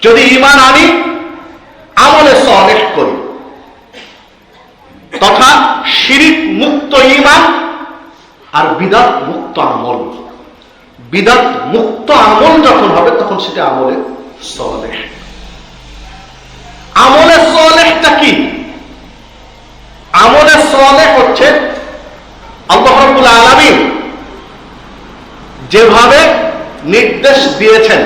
যদি ইমান আনি, আমলে সলেহ করি। তথা শিরিক মুক্ত ইমান আর বিদাত মুক্ত আমল। বিদাত মুক্ত আমল যখন হবে, তখন সেটা আমলে সলেহ আমলে সলেহটা কি? আমলে সলেহ হচ্ছে আল্লাহ যেভাবে নির্দেশ দিয়েছেন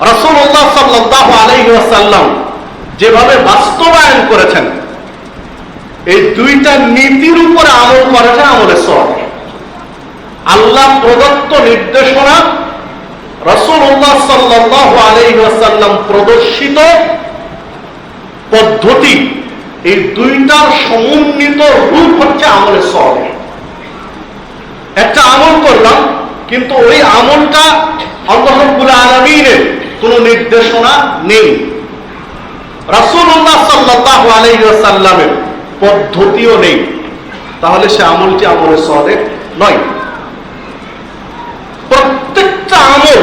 রাসূলুল্লাহ সাল্লাল্লাহু আলাইহি যেভাবে বাস্তবায়ন করেছেন, এই দুইটা নীতির উপরে আমল করেছে আমলে সলেহ আল্লাহ প্রদত্ত নির্দেশনা রসুল্লাহ সাল্লাহ আলহিহাসাল্লাম প্রদর্শিত পদ্ধতি, এই দুইটার সমন্বিত রূপ হচ্ছে আমলে সলে একটা আমল করলাম, কিন্তু ওই আমলটা আল্লাহবুল আলমিনের কোন নির্দেশনা নেই। রাসুল্লাহ সাল্লাহ আলহিহাসাল্লামের পদ্ধতিও নেই। তাহলে সে আমলটি আমলে সলে নয়। প্রত্যেকটা আমল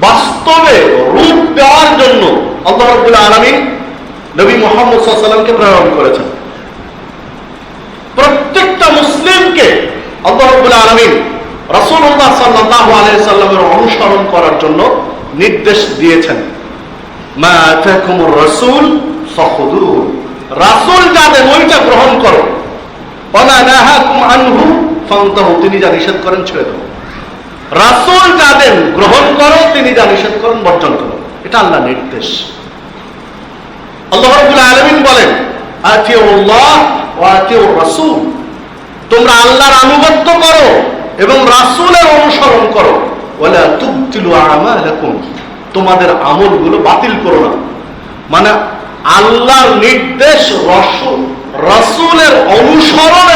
বাস্তবে রূপ দেওয়ার জন্য আল্লাহ রব্বুল আলমিন নবী মোহাম্মদ সাল্লামকে প্রেরণ করেছেন। প্রত্যেকটা মুসলিমকে আল্লাহ রব্বুল আলমিন রসুল্লাহ সাল্লাহ আলাই সাল্লামের অনুসরণ করার জন্য নির্দেশ দিয়েছেন। রাসূল রাসূল যাদের ওইটা গ্রহণ করো আনহু তিনি যা নিষেধ করেন ছেড়ে দাও। রাসূল যাদের গ্রহণ করো, তিনি যা নিষেধ করেন বর্জন করো। এটা আল্লাহ নির্দেশ। আল্লাহ রাব্বুল আলামিন বলেন রাসূল তোমরা আল্লাহর আনুগত্য করো এবং রাসূলের অনুসরণ করো। ওয়ালা তুবতিলু আমালাকুম তোমাদের বাতিল করো না। মানে আল্লাহর নির্দেশ রসুল রসুলের অনুসরণ